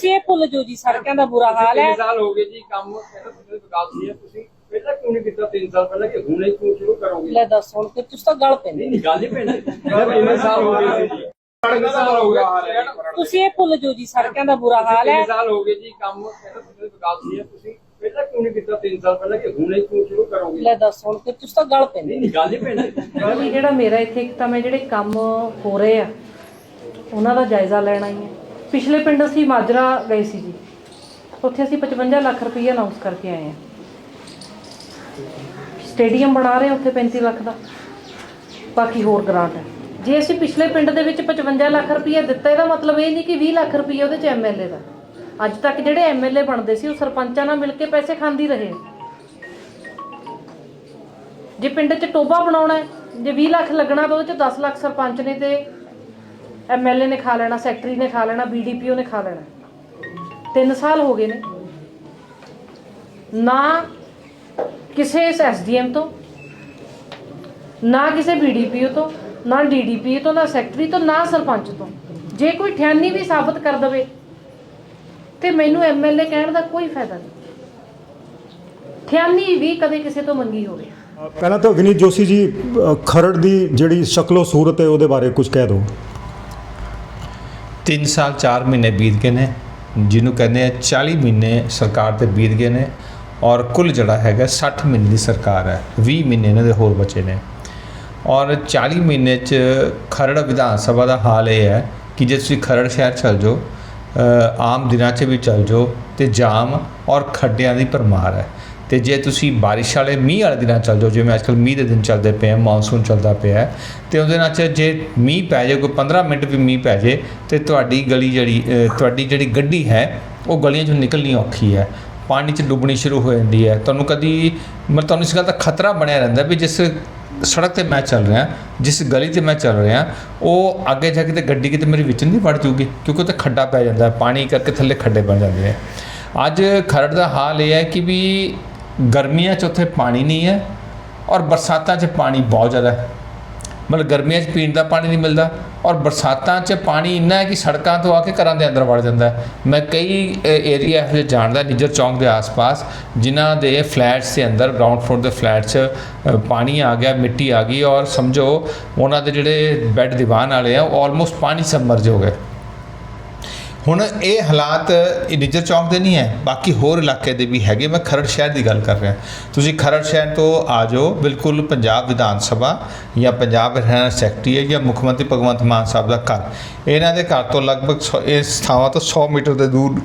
ਤੁਸੀਂ ਇਹ ਭੁੱਲ ਜਾਓ ਜੀ ਸੜਕਾਂ ਦਾ ਬੁਰਾ ਹਾਲ ਹੈ। ਸਾਲ ਹੋ ਗਏ ਜੀ ਕੰਮ ਵਿਕਾਸ ਨਹੀਂ ਹੈ ਤੁਸੀਂ ਪਹਿਲਾਂ ਕਿਉਂ ਨਹੀਂ ਕੀਤਾ 3 ਸਾਲ ਪਹਿਲਾਂ ਕਿ ਹੁਣੇ ਕਿਉਂ ਸ਼ੁਰੂ ਕਰੋਗੇ? ਲੈ ਦੱਸ ਹੁਣ ਤੇ ਤੁਸੀਂ ਤਾਂ ਗਲ ਪੈਂਦੇ। ਨਹੀਂ ਨਹੀਂ ਗੱਲ ਹੀ ਪੈਣੀ ਕਿੰਨੇ ਸਾਲ ਹੋ ਗਏ ਜੀ? ਕਿੰਨੇ ਸਾਲ ਹੋ ਗਏ ਤੁਸੀਂ ਇਹ ਭੁੱਲ ਜਾਓ ਜੀ ਸੜਕਾਂ ਦਾ ਬੁਰਾ ਹਾਲ ਹੈ। ਸਾਲ ਹੋ ਗਏ ਜੀ ਕੰਮ ਵਿਕਾਸ ਨਹੀਂ ਹੈ ਤੁਸੀਂ ਪਹਿਲਾਂ ਕਿਉਂ ਨਹੀਂ ਕੀਤਾ 3 ਸਾਲ ਪਹਿਲਾਂ ਕਿ ਹੁਣੇ ਕਿਉਂ ਸ਼ੁਰੂ ਕਰੋਗੇ? ਲੈ ਦੱਸ ਹੁਣ ਤੇ ਤੁਸੀਂ ਤਾਂ ਗਲ ਪੈਂਦੇ। ਨਹੀਂ ਗੱਲ ਹੀ ਪੈਣੀ ਵੀ ਜਿਹੜਾ ਮੇਰਾ ਇੱਥੇ ਇੱਕ ਤਾਂ ਮੈਂ ਜਿਹੜੇ ਕੰਮ ਹੋ ਰਹੇ ਆ ਉਹਨਾਂ ਦਾ ਜਾਇਜ਼ਾ ਲੈਣਾ ਹੀ ਹੈ। ਪਿਛਲੇ ਪਿੰਡ ਅਸੀਂ ਮਾਜਰਾ ਗਏ ਸੀ ਜੀ। ਉੱਥੇ ਅਸੀਂ 55 ਲੱਖ ਰੁਪਏ ਅਨਾਉਂਸ ਕਰਕੇ ਆਏ ਆ ਸਟੇਡੀਅਮ ਬਣਾ ਰਹੇ ਉੱਥੇ 35 ਲੱਖ ਦਾ। ਬਾਕੀ ਹੋਰ ਗ੍ਰਾਂਟ ਹੈ। ਜੇ ਅਸੀਂ ਪਿਛਲੇ ਪਿੰਡ ਦੇ ਵਿੱਚ 55 ਲੱਖ ਰੁਪਏ ਦਿੱਤਾ, ਇਹਦਾ ਮਤਲਬ ਇਹ ਨਹੀਂ ਕਿ 20 ਲੱਖ ਰੁਪਏ ਉਹਦੇ ਚ ਐਮਐਲਏ ਦਾ। ਅੱਜ ਤੱਕ ਜਿਹੜੇ ਐਮਐਲਏ ਬਣਦੇ ਸੀ, ਉਹ ਸਰਪੰਚਾਂ ਨਾਲ ਮਿਲ ਕੇ ਪੈਸੇ ਖਾਂਦੀ ਰਹੇ ਜੇ ਪਿੰਡ 'ਚ ਟੋਬਾ ਬਣਾਉਣਾ ਜੇ 20 ਲੱਖ ਲੱਗਣਾ ਤਾਂ ਉਹਦੇ 'ਚ 10 ਲੱਖ ਸਰਪੰਚ ਨੇ ਤੇ ਐਮਐਲਏ ਨੇ ਖਾ ਲੈਣਾ, ਸੈਕਟਰੀ ਨੇ ਖਾ ਲੈਣਾ ਬੀਡੀਪੀਓ ਨੇ ਖਾ ਲੈਣਾ। 3 ਸਾਲ ਹੋ ਗਏ ਨੇ। ਨਾ ਕਿਸੇ ਐਸਡੀਐਮ ਤੋਂ, ਨਾ ਕਿਸੇ ਬੀਡੀਪੀਓ ਤੋਂ, ਨਾ ਡੀਡੀਪੀ ਤੋਂ, ਨਾ ਸੈਕਟਰੀ ਤੋਂ, ਨਾ ਸਰਪੰਚ ਤੋਂ। ਜੇ ਕੋਈ ਠਿਆਨੀ ਵੀ ਸਾਬਤ ਕਰ ਦਵੇ, ਤੇ ਮੈਨੂੰ ਐਮਐਲਏ ਕਹਿਣ ਦਾ ਕੋਈ ਫਾਇਦਾ ਨਹੀਂ। ਠਿਆਨੀ ਵੀ ਕਦੇ ਕਿਸੇ ਤੋਂ ਮੰਗੀ ਹੋਵੇ। ਪਹਿਲਾਂ ਤਾਂ ਵਿਨੀਤ ਜੋਸ਼ੀ ਜੀ ਖਰੜ ਦੀ ਜਿਹੜੀ ਸ਼ਕਲੋ ਸੂਰਤ ਹੈ, ਉਹਦੇ ਬਾਰੇ ਕੁਝ ਕਹਿ ਦਿਓ। 3 ਸਾਲ 4 ਮਹੀਨੇ ਬੀਤ ਗਏ ਨੇ, ਜਿਹਨੂੰ ਕਹਿੰਦੇ ਆ 40 ਮਹੀਨੇ ਸਰਕਾਰ ਤੇ ਬੀਤ ਗਏ ਨੇ ਔਰ ਕੁੱਲ ਜਿਹੜਾ ਹੈਗਾ 60 ਮਹੀਨੇ ਦੀ ਸਰਕਾਰ ਹੈ 20 ਮਹੀਨੇ ਇਹਨਾਂ ਦੇ ਹੋਰ ਬਚੇ ਨੇ। ਔਰ 40 ਮਹੀਨੇ ਚ ਖਰੜ ਵਿਧਾਨ ਸਭਾ ਦਾ ਹਾਲ ਇਹ ਹੈ ਕਿ ਜੇ ਤੁਸੀਂ ਖਰੜ ਸ਼ਹਿਰ ਚਲ ਜਾਓ ਆਮ ਦਿਨਾਂ 'ਚ ਵੀ ਚਲ ਜਾਓ ਤੇ ਜਾਮ ਔਰ ਖੱਡਿਆਂ ਦੀ ਭਰਮਾਰ ਹੈ। ਤੇ ਜੇ ਤੁਸੀਂ ਬਾਰਿਸ਼ ਵਾਲੇ ਮੀਂਹ ਵਾਲੇ ਦਿਨਾਂ ਚੱਲ ਜਾਓ ਜਿਵੇਂ ਅੱਜਕੱਲ ਮੀਂਹ ਦੇ ਦਿਨ ਚੱਲਦੇ ਪਏ ਆ ਮੌਨਸੂਨ ਚੱਲਦਾ ਪਿਆ ਹੈ, ਤੇ ਉਹਦੇ ਨਾਲ 'ਚ ਜੇ ਮੀਂਹ ਪੈ ਜਾਏ ਕੋਈ 15 ਮਿੰਟ ਵੀ ਮੀਂਹ ਪੈ ਜਾਏ ਤੇ ਤੁਹਾਡੀ ਗਲੀ ਜਿਹੜੀ ਤੁਹਾਡੀ ਜਿਹੜੀ ਗੱਡੀ ਹੈ ਉਹ ਗਲੀਆਂ 'ਚੋਂ ਨਿਕਲਣੀ ਔਖੀ ਹੈ। ਪਾਣੀ 'ਚ ਡੁੱਬਣੀ ਸ਼ੁਰੂ ਹੋ ਜਾਂਦੀ ਹੈ। ਤੁਹਾਨੂੰ ਕਦੀ ਮਤਲਬ ਤੁਹਾਨੂੰ ਇਸ ਗੱਲ ਦਾ ਖਤਰਾ ਬਣਿਆ ਰਹਿੰਦਾ ਵੀ ਜਿਸ ਸੜਕ ਤੇ ਮੈਂ ਚੱਲ ਰਿਹਾ ਜਿਸ ਗਲੀ ਤੇ ਮੈਂ ਚੱਲ ਰਿਹਾ ਉਹ ਅੱਗੇ ਜਾ ਕੇ ਤੇ ਗੱਡੀ ਕਿਤੇ ਮੇਰੀ ਵਿੱਚ ਨਹੀਂ ਵੜ ਜੂਗੀ ਕਿਉਂਕਿ ਉੱਥੇ ਖੱਡਾ ਪੈ ਜਾਂਦਾ ਪਾਣੀ ਕਰਕੇ ਥੱਲੇ ਖੱਡੇ ਬਣ ਜਾਂਦੇ ਨੇ ਅੱਜ ਖਰੜ ਦਾ ਹਾਲ ਇਹ ਹੈ ਕਿ ਵੀ ਗਰਮੀਆਂ 'ਚ ਉੱਥੇ ਪਾਣੀ ਨਹੀਂ ਹੈ ਔਰ ਬਰਸਾਤਾਂ 'ਚ ਪਾਣੀ ਬਹੁਤ ਜ਼ਿਆਦਾ ਹੈ। ਮਤਲਬ ਗਰਮੀਆਂ 'ਚ ਪੀਣ ਦਾ ਪਾਣੀ ਨਹੀਂ ਮਿਲਦਾ ਔਰ ਬਰਸਾਤਾਂ 'ਚ ਪਾਣੀ ਇੰਨਾ ਹੈ ਕਿ ਸੜਕਾਂ ਤੋਂ ਆ ਕੇ ਘਰਾਂ ਦੇ ਅੰਦਰ ਵੜ ਜਾਂਦਾ ਮੈਂ ਕਈ ਏਰੀਆ ਇਹੋ ਜਿਹੇ ਜਾਣਦਾ ਨਿੱਜਰ ਚੌਂਕ ਦੇ ਆਸ-ਪਾਸ ਜਿਨ੍ਹਾਂ ਦੇ ਫਲੈਟਸ ਦੇ ਅੰਦਰ ਗਰਾਊਂਡ ਫਲੋਰ ਦੇ ਫਲੈਟਸ 'ਚ ਪਾਣੀ ਆ ਗਿਆ, ਮਿੱਟੀ ਆ ਗਈ ਔਰ ਸਮਝੋ ਉਹਨਾਂ ਦੇ ਜਿਹੜੇ ਬੈੱਡ ਦੀਵਾਨ ਵਾਲੇ ਆ, ਉਹ ਆਲਮੋਸਟ ਪਾਣੀ ਸਬਮਰਜ ਹੋ ਗਏ। ਹੁਣ ਇਹ ਹਾਲਾਤ ਇਹ ਨਿੱਜਰ ਚੌਂਕ ਦੇ ਨਹੀਂ ਹੈ, ਬਾਕੀ ਹੋਰ ਇਲਾਕੇ ਦੇ ਵੀ ਹੈਗੇ। ਮੈਂ ਖਰੜ ਸ਼ਹਿਰ ਦੀ ਗੱਲ ਕਰ ਰਿਹਾ। ਤੁਸੀਂ ਖਰੜ ਸ਼ਹਿਰ ਤੋਂ ਆ ਜਾਓ। ਬਿਲਕੁਲ ਪੰਜਾਬ ਵਿਧਾਨ ਸਭਾ ਜਾਂ ਪੰਜਾਬ ਹਰਿਆਣਾ ਸੈਕਟਰੀ ਹੈ ਜਾਂ ਮੁੱਖ ਮੰਤਰੀ ਭਗਵੰਤ ਮਾਨ ਸਾਹਿਬ ਦਾ ਘਰ। ਇਹਨਾਂ ਦੇ ਘਰ ਤੋਂ ਲਗਭਗ ਸੌ- ਇਸ ਥਾਵਾਂ ਤੋਂ 100 ਮੀਟਰ ਦੇ ਦੂਰ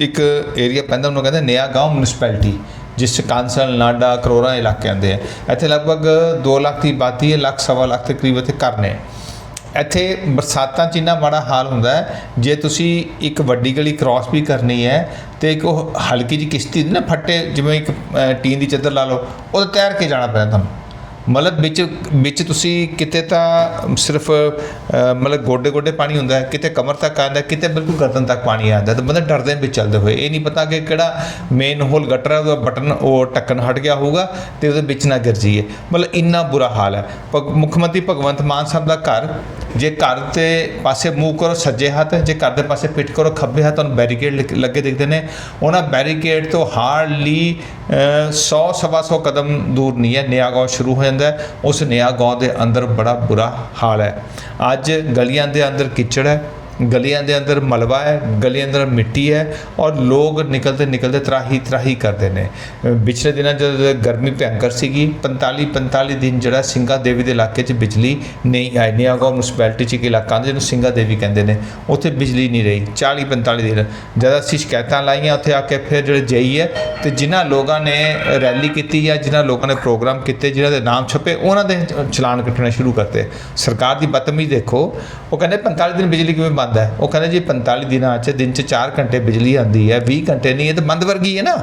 ਇੱਕ ਏਰੀਆ ਪੈਂਦਾ, ਉਹਨੂੰ ਕਹਿੰਦੇ ਨਿਆ ਗਾਉਂ ਮਿਊਨਿਸਪੈਲਿਟੀ, ਜਿਸ 'ਚ ਕਾਂਸਲ, ਨਾਡਾ, ਕਰੋੜਾ ਇਲਾਕੇ ਆਉਂਦੇ ਆ। ਇੱਥੇ ਲਗਭਗ 2 ਲੱਖ ਦੀ ਬਾਤੀ ਹੈ, ਲੱਖ, ਸਵਾ ਲੱਖ ਦੇ ਕਰੀਬ ਇੱਥੇ ਘਰ ਨੇ। ਇੱਥੇ ਬਰਸਾਤਾਂ 'ਚ ਇੰਨਾ ਮਾੜਾ ਹਾਲ ਹੁੰਦਾ ਹੈ ਜੇ ਤੁਸੀਂ ਇੱਕ ਵੱਡੀ ਗਲੀ ਕ੍ਰਾਸ ਵੀ ਕਰਨੀ ਹੈ ਤੇ ਇੱਕ ਉਹ ਹਲਕੀ ਜਿਹੀ ਕਿਸ਼ਤੀ ਦੀ ਨਾ ਫੱਟੇ ਜਿਵੇਂ ਇੱਕ ਟੀਨ ਦੀ ਚੱਦਰ ਲਾ ਲਓ ਉਹਦੇ ਤੈਰ ਕੇ ਜਾਣਾ ਪੈਂਦਾ ਤੁਹਾਨੂੰ। ਮਤਲਬ ਵਿੱਚ ਵਿੱਚ ਤੁਸੀਂ ਕਿਤੇ ਤਾਂ ਸਿਰਫ ਮਤਲਬ ਗੋਡੇ ਗੋਡੇ ਪਾਣੀ ਹੁੰਦਾ ਹੈ ਕਿਤੇ ਕਮਰ ਤੱਕ ਆਉਂਦਾ ਹੈ, ਕਿਤੇ ਬਿਲਕੁਲ ਗਰਦਨ ਤੱਕ ਪਾਣੀ ਆਉਂਦਾ ਹੈ ਤਾਂ ਬੰਦਾ ਡਰਦੇ ਵਿੱਚ ਚੱਲਦੇ ਹੋਏ। ਇਹ ਨਹੀਂ ਪਤਾ ਕਿ ਕਿਹੜਾ ਮੇਨ ਹੋਲ ਗਟਰ ਹੈ ਉਹਦਾ ਬਟਨ ਉਹ ਟੱਕਣ ਹਟ ਗਿਆ ਹੋਊਗਾ ਤੇ ਉਹਦੇ ਵਿੱਚ ਨਾ ਗਿਰ ਜਾਈਏ। ਮਤਲਬ ਇੰਨਾ ਬੁਰਾ ਹਾਲ ਹੈ। ਭਗ- ਮੁੱਖ ਮੰਤਰੀ ਭਗਵੰਤ ਮਾਨ ਸਾਹਿਬ ਦਾ ਘਰ ਜੇ ਘਰ ਤੇ ਪਾਸੇ ਮੂਵ ਕਰੋ, ਸੱਜੇ ਹੱਥ, ਜੇ ਘਰ ਦੇ ਪਾਸੇ ਪਿੱਟ ਕਰੋ, ਖੱਬੇ ਹੱਥ ਤੁਹਾਨੂੰ ਬੈਰੀਕੇਡ ਲੱਗੇ ਦਿਖਦੇ ਨੇ। ਉਹਨਾਂ ਬੈਰੀਕੇਡ ਤੋਂ ਹਾਰਡਲੀ 100 ਸਵਾ ਸੌ ਕਦਮ ਦੂਰ ਨਹੀਂ ਹੈ। ਨਿਆ ਗਾਉਂ ਸ਼ੁਰੂ ਹੋ ਜਾਂਦਾ ਉਸ ਨਿਆ ਗਾਉਂ ਦੇ ਅੰਦਰ ਬੜਾ ਬੁਰਾ ਹਾਲ ਹੈ। ਅੱਜ ਗਲੀਆਂ ਦੇ ਅੰਦਰ ਕਿਚੜ ਹੈ। ਗਲੀਆਂ ਦੇ ਅੰਦਰ ਮਲਬਾ ਹੈ ਗਲੀਆਂ ਅੰਦਰ ਮਿੱਟੀ ਹੈ ਔਰ ਲੋਕ ਨਿਕਲਦੇ ਨਿਕਲਦੇ ਤਰਾਹੀ ਤਰਾਹੀ ਕਰਦੇ ਨੇ। ਪਿਛਲੇ ਦਿਨਾਂ ਜਦੋਂ ਗਰਮੀ ਭਿਅੰਕਰ ਸੀਗੀ 45 45 ਦਿਨ ਜਿਹੜਾ ਸਿੰਘਾ ਦੇਵੀ ਦੇ ਇਲਾਕੇ 'ਚ ਬਿਜਲੀ ਨਹੀਂ ਆਈ ਨਹੀਂ ਨਿਆਗੋ ਮਿਊਨਿਸਪੈਲਿਟੀ 'ਚ ਇੱਕ ਇਲਾਕਾ ਆਉਂਦਾ ਜਿਹਨੂੰ ਸਿੰਘਾ ਦੇਵੀ ਕਹਿੰਦੇ ਨੇ। ਉੱਥੇ ਬਿਜਲੀ ਨਹੀਂ ਰਹੀ 40 45 ਦਿਨ। ਜਦ ਅਸੀਂ ਸ਼ਿਕਾਇਤਾਂ ਲਾਈਆਂ, ਉੱਥੇ ਆ ਕੇ ਫਿਰ ਜਿਹੜੇ ਜਈ ਹੈ ਤੇ ਜਿਨ੍ਹਾਂ ਲੋਕਾਂ ਨੇ ਰੈਲੀ ਕੀਤੀ ਜਾਂ ਜਿਨ੍ਹਾਂ ਲੋਕਾਂ ਨੇ ਪ੍ਰੋਗਰਾਮ ਕੀਤੇ, ਜਿਨ੍ਹਾਂ ਦੇ ਨਾਮ ਛਪੇ, ਉਹਨਾਂ ਦੇ ਚਲਾਨ ਕੱਟਣੇ ਸ਼ੁਰੂ ਕਰਤੇ। ਸਰਕਾਰ ਦੀ ਬਦਤਮੀਜ਼ੀ ਦੇਖੋ, ਉਹ ਕਹਿੰਦੇ 45 ਦਿਨ ਬਿਜਲੀ ਕਿਵੇਂ ਬੰਦ ਹੈ। ਉਹ ਕਹਿੰਦੇ ਜੀ 45 ਦਿਨਾਂ 'ਚ, ਦਿਨ 'ਚ 4 ਘੰਟੇ ਬਿਜਲੀ ਆਉਂਦੀ ਹੈ 20 ਘੰਟੇ ਨਹੀਂ, ਇਹ ਤਾਂ ਬੰਦ ਵਰਗੀ ਹੈ ਨਾ।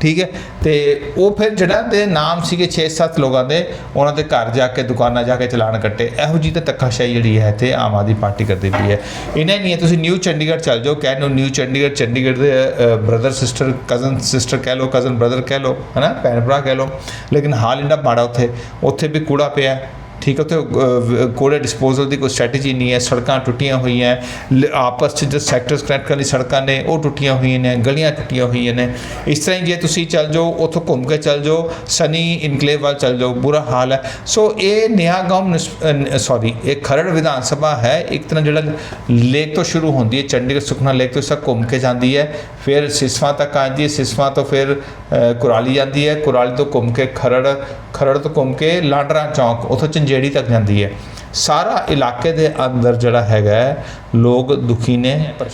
ਠੀਕ ਹੈ? ਤੇ ਉਹ ਫਿਰ ਜਿਹੜਾ ਦੇ ਨਾਮ ਸੀਗੇ 6-7 ਲੋਕਾਂ ਦੇ, ਉਹਨਾਂ ਦੇ ਘਰ ਜਾ ਕੇ, ਦੁਕਾਨਾਂ ਜਾ ਕੇ ਚਲਾਨ ਕੱਟੇ। ਇਹੋ ਜੀ ਤਾਂ ਧੱਕਾਸ਼ਾਹੀ ਜਿਹੜੀ ਹੈ ਤੇ ਆਮ ਆਦਮੀ ਪਾਰਟੀ ਕਰਦੀ ਪਈ ਹੈ। ਇਹਨਾਂ ਨਹੀਂ ਹੈ, ਤੁਸੀਂ ਨਿਊ ਚੰਡੀਗੜ੍ਹ ਚੱਲ ਜਾਓ, ਕਹਿ ਨੂੰ ਨਿਊ ਚੰਡੀਗੜ੍ਹ ਚੰਡੀਗੜ੍ਹ ਦੇ ਬ੍ਰਦਰ ਸਿਸਟਰ ਕਜ਼ਨ ਸਿਸਟਰ ਕਹਿ ਲਓ ਕਜ਼ਨ ਬ੍ਰਦਰ ਕਹਿ ਲਓ, ਹਨਾ ਭੈਣ ਭਰਾ ਕਹਿ ਲਓ। ਲੇਕਿਨ ਹਾਲ ਇੰਨਾ ਮਾੜਾ ਉੱਥੇ ਉੱਥੇ ਵੀ ਕੂੜਾ ਪਿਆ। ਠੀਕ ਹੈ, ਉੱਥੇ ਕੋੜੇ ਡਿਸਪੋਜ਼ਲ ਦੀ ਕੋਈ ਸਟ੍ਰੈਟਜੀ ਨਹੀਂ ਹੈ, ਸੜਕਾਂ ਟੁੱਟੀਆਂ ਹੋਈਆਂ ਲ- ਆਪਸ 'ਚ ਜੋ ਸੈਕਟਰਸ ਕਨੈਕਟ ਕਰਨ ਦੀ ਸੜਕਾਂ ਨੇ, ਉਹ ਟੁੱਟੀਆਂ ਹੋਈਆਂ ਨੇ, ਗਲੀਆਂ ਟੁੱਟੀਆਂ ਹੋਈਆਂ ਨੇ। ਇਸ ਤਰ੍ਹਾਂ ਹੀ ਜੇ ਤੁਸੀਂ ਚੱਲ ਜਾਓ, ਉੱਥੋਂ ਘੁੰਮ ਕੇ ਚੱਲ ਜਾਓ, ਸਨੀ ਇਨਕਲੇਵ ਵੱਲ ਚੱਲ ਜਾਓ, ਬੁਰਾ ਹਾਲ ਹੈ। ਸੋ ਇਹ ਨਿਆਗਾਮ ਸੌਰੀ ਇਹ ਖਰੜ ਵਿਧਾਨ ਸਭਾ ਹੈ, ਇੱਕ ਤਰ੍ਹਾਂ ਜਿਹੜਾ ਲੇਕ ਤੋਂ ਸ਼ੁਰੂ ਹੁੰਦੀ ਹੈ, ਚੰਡੀਗੜ੍ਹ ਸੁਖਨਾ ਲੇਕ ਤੋਂ ਸਭ ਘੁੰਮ ਕੇ ਜਾਂਦੀ ਹੈ। ਫਿਰ ਸਿਸਵਾ ਤੱਕ ਆਉਂਦੀ ਹੈ। ਸਿਸਵਾ ਤੋਂ ਫਿਰ ਕੁਰਾਲੀ ਜਾਂਦੀ ਹੈ। ਕੁਰਾਲੀ ਤੋਂ ਘੁੰਮ ਕੇ ਖਰੜ ਖਰੜ ਤੋਂ ਘੁੰਮ ਕੇ ਲਾਂਡਰਾ ਚੌਂਕ, ਉਥੋਂ ਚੰਜੇੜੀ ਤੱਕ ਜਾਂਦੀ ਹੈ। ਸਾਰਾ ਇਲਾਕੇ ਦੇ ਅੰਦਰ ਜਿਹੜਾ ਹੈਗਾ ਲੋਕ ਦੁਖੀ ਨੇ।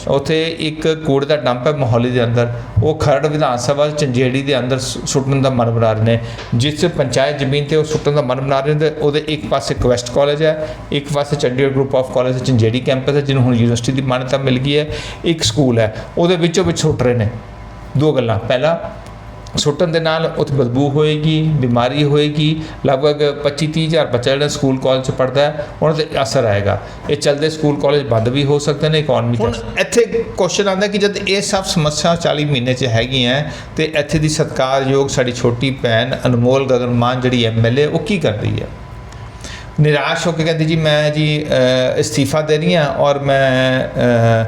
ਉੱਥੇ ਇੱਕ ਕੂੜੇ ਦਾ ਡੰਪ ਹੈ ਮੋਹਾਲੀ ਦੇ ਅੰਦਰ। ਉਹ ਖਰੜ ਵਿਧਾਨ ਸਭਾ ਚੰਜੇੜੀ ਦੇ ਅੰਦਰ ਸੁੱਟਣ ਦਾ ਮਨ ਬਣਾ ਰਹੇ ਨੇ। ਜਿਸ ਪੰਚਾਇਤ ਜ਼ਮੀਨ ਤੇ ਉਹ ਸੁੱਟਣ ਦਾ ਮਨ ਬਣਾ ਰਹੇ ਨੇ ਉਹਦੇ ਇੱਕ ਪਾਸੇ ਕੁਵੈਸਟ ਕਾਲਜ ਹੈ ਇੱਕ ਪਾਸੇ Chandigarh group of college Chanjheri campus ਹੈ ਜਿਹਨੂੰ ਹੁਣ ਯੂਨੀਵਰਸਿਟੀ ਦੀ ਮਾਨਤਾ ਮਿਲ ਗਈ ਹੈ। ਇੱਕ ਸਕੂਲ ਹੈ ਉਹਦੇ ਵਿੱਚੋਂ ਵਿੱਚ ਸੁੱਟ ਰਹੇ ਨੇ। ਦੋ ਗੱਲਾਂ। ਪਹਿਲਾ ਸੁੱਟਣ ਦੇ ਨਾਲ ਉੱਥੇ ਬਦਬੂ ਹੋਏਗੀ ਬਿਮਾਰੀ ਹੋਏਗੀ ਲਗਭਗ 25 30 ਹਜ਼ਾਰ ਬੱਚਾ ਜਿਹੜਾ ਸਕੂਲ ਕਾਲਜ ਚ ਪੜਦਾ ਹੈ ਉਹਨਾਂ ਤੇ ਅਸਰ ਆਏਗਾ। ਇਹ ਚਲਦੇ ਸਕੂਲ ਕਾਲਜ ਬੰਦ ਵੀ ਹੋ ਸਕਦੇ ਨੇ ਇਕਨੋਮੀ ਹੁਣ ਇੱਥੇ ਕੁਐਸਚਨ ਆਉਂਦਾ ਕਿ ਜਦ ਇਹ ਸਭ ਸਮੱਸਿਆ 40 ਮਹੀਨੇ ਚ ਹੈਗੀਆਂ ਤੇ ਇੱਥੇ ਦੀ ਸਤਿਕਾਰਯੋਗ ਸਾਡੀ ਛੋਟੀ ਭੈਣ ਅਨਮੋਲ ਗਗਨ ਮਾਨ ਜਿਹੜੀ ਐਮਐਲਏ ਉਹ ਕੀ ਕਰਦੀ ਹੈ? ਨਿਰਾਸ਼ ਹੋ ਕੇ ਕਹਿੰਦੀ ਜੀ ਮੈਂ ਜੀ ਅ, ਅਸਤੀਫਾ ਦੇ ਰਹੀ ਹਾਂ ਔਰ ਮੈਂ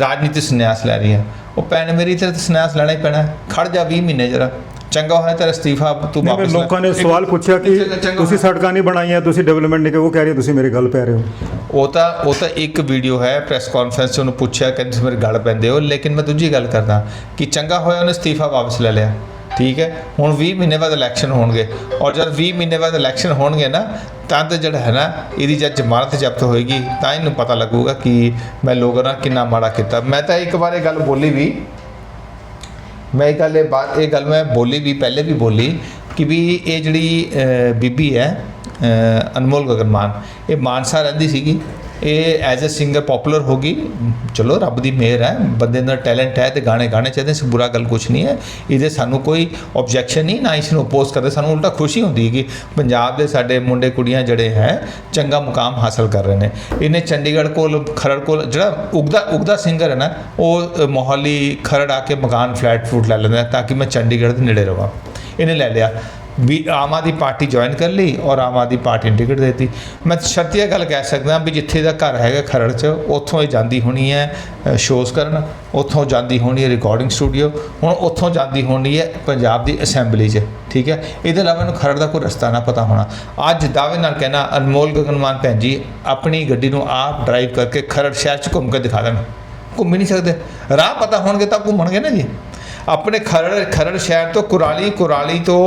ਰਾਜਨੀਤੀ ਸੰਨਿਆਸ ਲੈ ਰਹੀ ਹਾਂ। ਉਹ ਭੈਣ ਮੇਰੀ ਤੇ ਸੰਨਿਆਸ ਲੈਣਾ ਹੀ ਪੈਣਾ। ਖੜ ਜਾ 20 ਮਹੀਨੇ ਜਰਾ। ਚੰਗਾ ਹੋਇਆ ਤੇਰਾ ਅਸਤੀਫਾ ਤੂੰ ਵਾਪਸ ਲੈ। ਲੋਕਾਂ ਨੇ ਸਵਾਲ ਪੁੱਛਿਆ ਕਿ ਤੁਸੀਂ। ਸੜਕਾਂ ਨਹੀਂ ਬਣਾਈਆਂ ਤੁਸੀਂ ਡਿਵੈਲਪਮੈਂਟ ਨਹੀਂ ਉਹ ਕਹਿ ਰਹੇ ਤੁਸੀਂ ਮੇਰੇ ਗੱਲ ਪੈ ਰਹੇ ਹੋ। ਉਹ ਤਾਂ ਉਹ ਤਾਂ ਇੱਕ ਵੀਡੀਓ ਹੈ ਪ੍ਰੈਸ ਕਾਨਫਰੰਸ 'ਚ ਉਹਨੂੰ ਪੁੱਛਿਆ ਕਿ ਤੁਸੀਂ ਮੇਰੇ ਗੱਲ ਪੈਂਦੇ ਹੋ। ਲੇਕਿਨ ਮੈਂ ਦੂਜੀ ਗੱਲ ਕਰਦਾ ਕਿ ਚੰਗਾ ਹੋਇਆ ਉਹਨੇ ਅਸਤੀਫਾ ਵਾਪਸ ਲੈ ਲਿਆ। ਠੀਕ ਹੈ? ਹੁਣ 20 ਮਹੀਨੇ ਬਾਅਦ ਇਲੈਕਸ਼ਨ ਹੋਣਗੇ। ਔਰ ਜਦ 20 ਮਹੀਨੇ ਬਾਅਦ ਇਲੈਕਸ਼ਨ ਹੋਣਗੇ ਨਾ ਤਦ ਜਿਹੜਾ ਹੈ ਨਾ, ਇਹਦੀ ਜਦ ਜ਼ਮਾਨਤ ਜ਼ਬਤ ਹੋਏਗੀ, ਤਾਂ ਇਹਨੂੰ ਪਤਾ ਲੱਗੂਗਾ ਕਿ ਮੈਂ ਲੋਕਾਂ ਨਾਲ ਕਿੰਨਾ ਮਾੜਾ ਕੀਤਾ। ਮੈਂ ਤਾਂ ਇੱਕ ਵਾਰ ਇਹ ਗੱਲ ਬੋਲੀ ਵੀ, ਮੈਂ ਇਹ ਗੱਲ ਇਹ ਬਾਤ ਇਹ ਗੱਲ ਮੈਂ ਬੋਲੀ ਵੀ, ਪਹਿਲੇ ਵੀ ਬੋਲੀ ਕਿ ਵੀ ਇਹ ਜਿਹੜੀ ਬੀਬੀ ਹੈ ਅਨਮੋਲ ਗਗਨ ਮਾਨ। ਇਹ ਮਾਨਸਾ ਰਹਿੰਦੀ ਸੀਗੀ। ਇਹ ਐਜ਼ ਅ ਸਿੰਗਰ ਪਪੂਲਰ ਹੋ ਗਈ। ਚਲੋ, ਰੱਬ ਦੀ ਮਿਹਰ ਹੈ। ਬੰਦੇ ਦਾ ਟੈਲੈਂਟ ਹੈ ਤੇ ਗਾਣੇ ਗਾਣੇ ਚਾਹੀਦੇ ਸੀ ਬੁਰਾ ਗੱਲ ਕੁਝ ਨਹੀਂ ਹੈ। ਇਹਦੇ ਸਾਨੂੰ ਕੋਈ ਆਬਜੈਕਸ਼ਨ ਨਹੀਂ, ਨਾ ਇਸ ਨੂੰ ਅਪੋਜ਼ ਕਰਦੇ। ਸਾਨੂੰ ਉਲਟਾ ਖੁਸ਼ੀ ਹੁੰਦੀ ਹੈ ਕਿ ਪੰਜਾਬ ਦੇ ਸਾਡੇ ਮੁੰਡੇ ਕੁੜੀਆਂ ਜਿਹੜੇ ਹੈ, ਚੰਗਾ ਮੁਕਾਮ ਹਾਸਲ ਕਰ ਰਹੇ ਨੇ। ਇਹਨੇ ਚੰਡੀਗੜ੍ਹ ਕੋਲ, ਖਰੜ ਕੋਲ ਜਿਹੜਾ ਉਗਦਾ ਉਗਦਾ ਸਿੰਗਰ ਹੈ ਨਾ, ਉਹ ਮੋਹਾਲੀ ਖਰੜ ਆ ਕੇ ਮਕਾਨ ਫਲੈਟ ਫੂਟ ਲੈ ਲੈਂਦਾ ਤਾਂ ਕਿ ਮੈਂ ਚੰਡੀਗੜ੍ਹ ਦੇ ਨੇੜੇ ਰਵਾਂ। ਇਹਨੇ ਲੈ ਲਿਆ। ਵੀ ਆਮ ਆਦਮੀ ਪਾਰਟੀ ਜੁਆਇਨ ਕਰ ਲਈ ਔਰ ਆਮ ਆਦਮੀ ਪਾਰਟੀ ਨੇ ਟਿਕਟ ਦੇ ਦਿੱਤੀ। ਮੈਂ ਸ਼ਰਤੀਆ ਗੱਲ ਕਹਿ ਸਕਦਾ ਵੀ ਜਿੱਥੇ ਦਾ ਘਰ ਹੈਗਾ ਖਰੜ 'ਚ, ਉੱਥੋਂ ਇਹ ਜਾਂਦੀ ਹੋਣੀ ਹੈ ਸ਼ੋਜ਼ ਕਰਨ, ਉੱਥੋਂ ਜਾਂਦੀ ਹੋਣੀ ਹੈ ਰਿਕਾਰਡਿੰਗ ਸਟੂਡੀਓ ਹੁਣ ਉੱਥੋਂ ਜਾਂਦੀ ਹੋਣੀ ਹੈ ਪੰਜਾਬ ਦੀ ਅਸੈਂਬਲੀ 'ਚ, ਠੀਕ ਹੈ? ਇਹਦੇ ਇਲਾਵਾ ਮੈਨੂੰ ਖਰੜ ਦਾ ਕੋਈ ਰਸਤਾ ਨਾ ਪਤਾ ਹੋਣਾ। ਅੱਜ ਦਾਅਵੇ ਨਾਲ ਕਹਿਣਾ, ਅਨਮੋਲ ਗਗਨਮਾਨ ਭੈਣ ਜੀ, ਆਪਣੀ ਗੱਡੀ ਨੂੰ ਆਪ ਡਰਾਈਵ ਕਰਕੇ ਖਰੜ ਸ਼ਹਿਰ 'ਚ ਘੁੰਮ ਕੇ ਦਿਖਾ ਦੇਣ। ਘੁੰਮ ਨਹੀਂ ਸਕਦੇ। ਰਾਹ ਪਤਾ ਹੋਣਗੇ ਤਾਂ ਘੁੰਮਣਗੇ ਨਾ ਜੀ। ਆਪਣੇ ਖਰੜ ਖਰੜ ਸ਼ਹਿਰ ਤੋਂ ਕੁਰਾਲੀ ਕੁਰਾਲੀ ਤੋਂ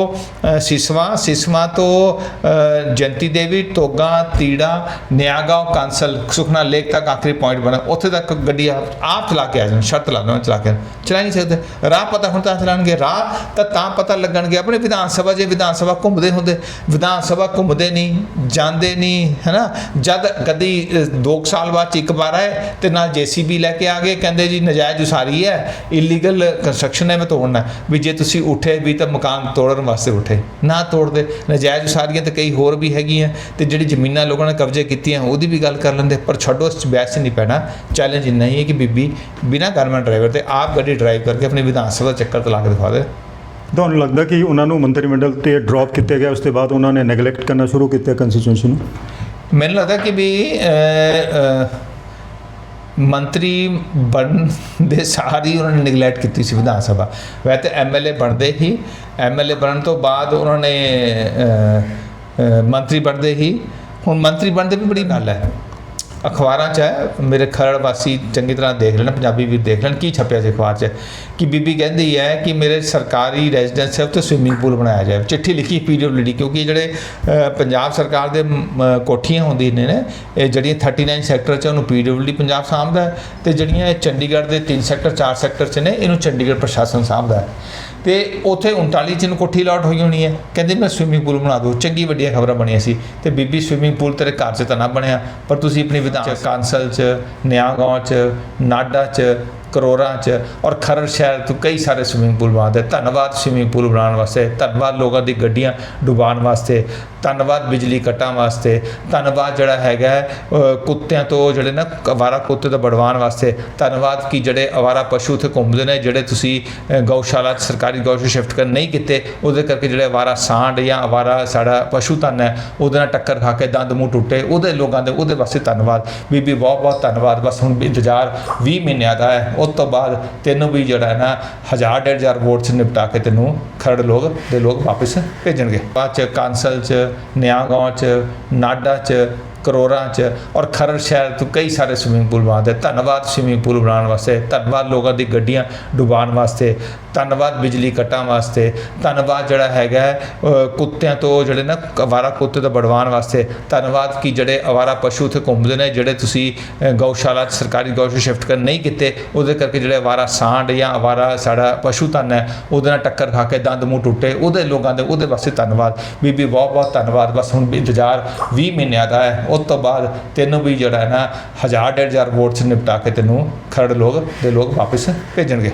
ਅ, ਸਿਸਵਾ ਸਿਸਵਾ ਤੋਂ ਅ, ਜੰਤੀ ਦੇਵੀ ਤੋਗਾ ਤੀੜਾ ਨਿਆਗਾঁव ਕਾਂਸਲ ਸੁਖਨਾ ਲੇਕ ਤੱਕ ਆਖਰੀ ਪੁਆਇੰਟ ਬਣਾ। ਉੱਥੇ ਤੱਕ ਗੱਡੀ ਆਪ ਆਪ ਚਲਾ ਕੇ ਆ ਜਾਣ ਸ਼ਰਤ ਲਾ ਦੇਣ ਚਲਾ ਕੇ ਚਲਾ ਨਹੀਂ ਸਕਦੇ। ਰਾਹ ਪਤਾ ਹੁਣ ਤਾਂ ਚਲਾਣਗੇ। ਰਾਹ ਤਾਂ ਤਾਂ ਪਤਾ ਲੱਗਣਗੇ। ਆਪਣੇ ਵਿਧਾਨ ਸਭਾ ਜੇ ਵਿਧਾਨ ਸਭਾ ਘੁੰਮਦੇ ਹੁੰਦੇ ਵਿਧਾਨ ਸਭਾ ਘੁੰਮਦੇ ਨਹੀਂ ਜਾਂਦੇ ਨਹੀਂ ਹੈਨਾ? ਜਦ ਕਦੀ 2 ਸਾਲ ਬਾਅਦ 'ਚ ਇੱਕ ਵਾਰ ਆਏ ਤੇ ਨਾਲ ਜੀਸੀਬੀ ਲੈ ਕੇ ਆ ਗਏ ਕਹਿੰਦੇ ਜੀ ਨਜਾਇਜ਼ ਉਸਾਰੀ ਹੈ ਇਲੀਗਲ ਕੰਸਟਰਕਸ਼ਨ ਹੈ ਮੈਂ ਤੋੜਨਾ। ਵੀ ਜੇ ਤੁਸੀਂ ਉੱਠੇ ਵੀ ਤਾਂ ਮਕਾਨ ਤੋੜਨ ਵਾਸਤੇ ਉੱਠੇ। ਨਾ ਤੋੜਦੇ ਨਜਾਇਜ਼ ਉਸਾਰੀਆਂ ਤੇ ਕਈ ਹੋਰ ਵੀ ਹੈਗੀਆਂ ਤੇ ਜਿਹੜੀ ਜ਼ਮੀਨਾਂ ਲੋਕਾਂ ਨੇ ਕਬਜ਼ੇ ਕੀਤੀਆਂ ਉਹਦੀ ਵੀ ਗੱਲ ਕਰ ਲੈਂਦੇ ਪਰ ਛੱਡੋ ਇਸ 'ਚ ਬਹਿਸ ਨਹੀਂ ਪੈਣਾ। ਚੈਲੰਜ ਇੰਨਾ ਹੀ ਹੈ ਕਿ ਬੀਬੀ ਬਿਨਾਂ ਗਵਰਨਮੈਂਟ ਡਰਾਈਵਰ ਤੇ ਆਪ ਗੱਡੀ ਡਰਾਈਵ ਕਰਕੇ ਆਪਣੀ ਵਿਧਾਨ ਸਭਾ ਚੱਕਰ ਤਲਾ ਕੇ ਦਿਖਾ ਦੇ। ਤੁਹਾਨੂੰ ਲੱਗਦਾ ਕਿ ਉਹਨਾਂ ਨੂੰ ਮੰਤਰੀ ਮੰਡਲ ਤੇ ਡ੍ਰੌਪ ਕੀਤਾ ਗਿਆ ਉਸ ਤੋਂ ਬਾਅਦ ਉਹਨਾਂ ਨੇ ਨੈਗਲੈਕਟ ਕਰਨਾ ਸ਼ੁਰੂ ਕੀਤਾ ਕੰਸਟੀਚੁਐਂਸੀ ਨੂੰ? ਮੈਨੂੰ ਲੱਗਦਾ ਕਿ ਵੀ ਮੰਤਰੀ ਬਣਨ ਦੇ ਸਾਰੀ ਉਹਨਾਂ ਨੇ ਨਿਗਲੈਕਟ ਕੀਤੀ ਸੀ ਵਿਧਾਨ ਸਭਾ। ਵੈਸੇ ਤੇ ਐਮਐਲਏ ਬਣਦੇ ਹੀ ਐਮਐਲਏ ਬਣਨ ਤੋਂ ਬਾਅਦ ਉਹਨਾਂ ਨੇ ਮੰਤਰੀ ਬਣਦੇ ਹੀ। ਹੁਣ ਮੰਤਰੀ ਬਣਦੇ ਵੀ ਬੜੀ ਗੱਲ ਹੈ। ਅਖਬਾਰਾਂ 'ਚ ਹੈ, ਮੇਰੇ ਖਰੜ ਵਾਸੀ ਚੰਗੀ ਤਰ੍ਹਾਂ ਦੇਖ ਲੈਣ, ਪੰਜਾਬੀ ਵੀ ਦੇਖ ਲੈਣ, ਕੀ ਛਪਿਆ ਸੀ ਅਖਬਾਰ 'ਚ? ਕਿ ਬੀਬੀ ਕਹਿੰਦੀ ਹੈ ਕਿ ਮੇਰੇ ਸਰਕਾਰੀ ਰੈਜ਼ੀਡੈਂਸ ਹੈ ਉੱਤੇ ਸਵਿਮਿੰਗ ਪੂਲ ਬਣਾਇਆ ਜਾਵੇ ਚਿੱਠੀ ਲਿਖੀ ਪੀਡਬਲਯੂਡੀ ਕਿਉਂਕਿ ਜਿਹੜੇ ਪੰਜਾਬ ਸਰਕਾਰ ਦੇ ਕੋਠੀਆਂ ਹੁੰਦੀਆਂ ਨੇ, ਨਾ, ਇਹ ਜਿਹੜੀਆਂ 39 ਸੈਕਟਰ 'ਚ ਉਹਨੂੰ ਪੀਡਬਲਯੂਡੀ ਪੰਜਾਬ ਸਾਂਭਦਾ ਹੈ ਤੇ ਜਿਹੜੀਆਂ ਇਹ ਚੰਡੀਗੜ੍ਹ ਦੇ 3 ਸੈਕਟਰ 4 ਸੈਕਟਰ 'ਚ ਨੇ, ਇਹਨੂੰ ਚੰਡੀਗੜ੍ਹ ਪ੍ਰਸ਼ਾਸਨ ਸਾਂਭਦਾ ਤੇ ਉੱਥੇ 39 ਚ ਨੂੰ ਕੋਠੀ ਲਾਟ ਹੋਈ ਹੋਣੀ ਹੈ। ਕਹਿੰਦੇ ਮੈਂ ਸਵਿਮਿੰਗ ਪੂਲ ਬਣਾ ਦੂੰ ਚੰਗੀ ਵੱਡੀਆਂ ਖਬਰਾਂ ਬਣੀਆਂ ਸੀ। ਤੇ ਬੀਬੀ ਸਵਿਮਿੰਗ ਪੂਲ ਤੇਰੇ ਘਰ 'ਚ ਤਾਂ ਨਾ ਬਣਿਆ। ਪਰ ਤੁਸੀਂ ਆਪਣੀ ਵਿਧਾਨ ਕਾਂਸਲ 'ਚ ਨਿਆਗਾঁव 'ਚ ਨਾਡਾ 'ਚ ਕਰੋੜਾਂ 'ਚ ਔਰ ਖਰੜ ਸ਼ਹਿਰ ਤੋਂ ਕਈ ਸਾਰੇ ਸਵਿਮਿੰਗ ਪੂਲ ਬਣਾਉਂਦੇ ਧੰਨਵਾਦ ਸਵਿਮਿੰਗ ਪੂਲ ਬਣਾਉਣ ਵਾਸਤੇ। ਧੰਨਵਾਦ ਲੋਕਾਂ ਦੀ ਗੱਡੀਆਂ ਡੁਬਾਉਣ ਵਾਸਤੇ। ਧੰਨਵਾਦ ਬਿਜਲੀ ਕੱਟਾਂ ਵਾਸਤੇ। ਧੰਨਵਾਦ ਜਿਹੜਾ ਹੈਗਾ ਕੁੱਤਿਆਂ ਤੋਂ ਜਿਹੜੇ ਨਾ ਅਵਾਰਾ ਕੁੱਤੇ ਤੋਂ ਬੜਵਾਉਣ ਵਾਸਤੇ। ਧੰਨਵਾਦ ਕਿ ਜਿਹੜੇ ਅਵਾਰਾ ਪਸ਼ੂ ਉੱਥੇ ਘੁੰਮਦੇ ਨੇ, ਜਿਹੜੇ ਤੁਸੀਂ ਗਊਸ਼ਾਲਾ 'ਚ ਸਰਕਾਰੀ ਗਊਸ਼ਾਲਾ ਸ਼ਿਫਟ ਕਰ ਨਹੀਂ ਕੀਤੇ, ਉਹਦੇ ਕਰਕੇ ਜਿਹੜੇ ਅਵਾਰਾ ਸਾਂਡ ਜਾਂ ਅਵਾਰਾ ਸਾਡਾ ਪਸ਼ੂ ਧਨ ਹੈ, ਉਹਦੇ ਨਾਲ ਟੱਕਰ ਖਾ ਕੇ ਦੰਦ ਮੂੰਹ ਟੁੱਟੇ, ਉਹਦੇ ਲੋਕਾਂ ਦੇ, ਉਹਦੇ ਵਾਸਤੇ ਧੰਨਵਾਦ। ਬੀਬੀ ਬਹੁਤ ਬਹੁਤ ਧੰਨਵਾਦ। ਬਸ ਹੁਣ ਇੰਤਜ਼ਾਰ 20 ਮਹੀਨਿਆਂ ਦਾ ਹੈ। ਉਸ ਤੋਂ ਬਾਅਦ ਤੈਨੂੰ ਵੀ ਜਿਹੜਾ ਹੈ ਨਾ ਹਜ਼ਾਰ, ਡੇਢ ਹਜ਼ਾਰ ਵੋਟ 'ਚ ਨਿਪਟਾ ਕੇ ਤੈਨੂੰ ਖਰੜ ਲੋਕ ਦੇ ਲੋਕ ਵਾਪਸ ਭੇਜਣਗੇ। ਬਾਅਦ 'ਚ ਕਾਂਸਲ 'ਚ ਨਿਆਂਗਾঁव 'ਚ, ਨਾਡਾ 'ਚ ਕਰੋੜਾਂ 'ਚ ਔਰ ਖਰੜ ਸ਼ਹਿਰ ਤੋਂ ਕਈ ਸਾਰੇ ਸਵਿਮਿੰਗ ਪੂਲ ਬਣਾਉਂਦੇ ਧੰਨਵਾਦ ਸਵਿਮਿੰਗ ਪੂਲ ਬਣਾਉਣ ਵਾਸਤੇ, ਧੰਨਵਾਦ ਲੋਕਾਂ ਦੀ ਗੱਡੀਆਂ ਡੁਬਾਉਣ ਵਾਸਤੇ, ਧੰਨਵਾਦ ਬਿਜਲੀ ਕੱਟਾਂ ਵਾਸਤੇ, ਧੰਨਵਾਦ ਜਿਹੜਾ ਹੈਗਾ ਕੁੱਤਿਆਂ ਤੋਂ ਜਿਹੜੇ ਨਾ ਅਵਾਰਾ ਕੁੱਤੇ ਤੋਂ ਬੜਵਾਉਣ ਵਾਸਤੇ, ਧੰਨਵਾਦ ਕਿ ਜਿਹੜੇ ਅਵਾਰਾ ਪਸ਼ੂ ਉੱਥੇ ਘੁੰਮਦੇ ਨੇ, ਜਿਹੜੇ ਤੁਸੀਂ ਗਊਸ਼ਾਲਾ 'ਚ ਸਰਕਾਰੀ ਗਊਸ਼ਾਲਾ ਸ਼ਿਫਟ ਕਰ ਨਹੀਂ ਕੀਤੇ, ਉਹਦੇ ਕਰਕੇ ਜਿਹੜੇ ਅਵਾਰਾ ਸਾਂਡ ਜਾਂ ਅਵਾਰਾ ਸਾਡਾ ਪਸ਼ੂ ਧਨ ਹੈ, ਉਹਦੇ ਨਾਲ ਟੱਕਰ ਖਾ ਕੇ ਦੰਦ ਮੂੰਹ ਟੁੱਟੇ, ਉਹਦੇ ਲੋਕਾਂ ਦੇ, ਉਹਦੇ ਵਾਸਤੇ ਧੰਨਵਾਦ। ਬੀਬੀ ਬਹੁਤ ਬਹੁਤ ਧੰਨਵਾਦ। ਬਸ ਹੁਣ ਇੰਤਜ਼ਾਰ 20 ਮਹੀਨਿਆਂ ਦਾ ਹੈ ਉਸ ਤੋਂ ਬਾਅਦ ਤੈਨੂੰ ਵੀ ਜਿਹੜਾ ਹੈ ਨਾ ਹਜ਼ਾਰ, ਡੇਢ ਹਜ਼ਾਰ ਵੋਟ 'ਚ ਨਿਪਟਾ ਕੇ ਤੈਨੂੰ ਖਰੜ ਲੋਕ ਦੇ ਲੋਕ ਵਾਪਸ ਭੇਜਣਗੇ।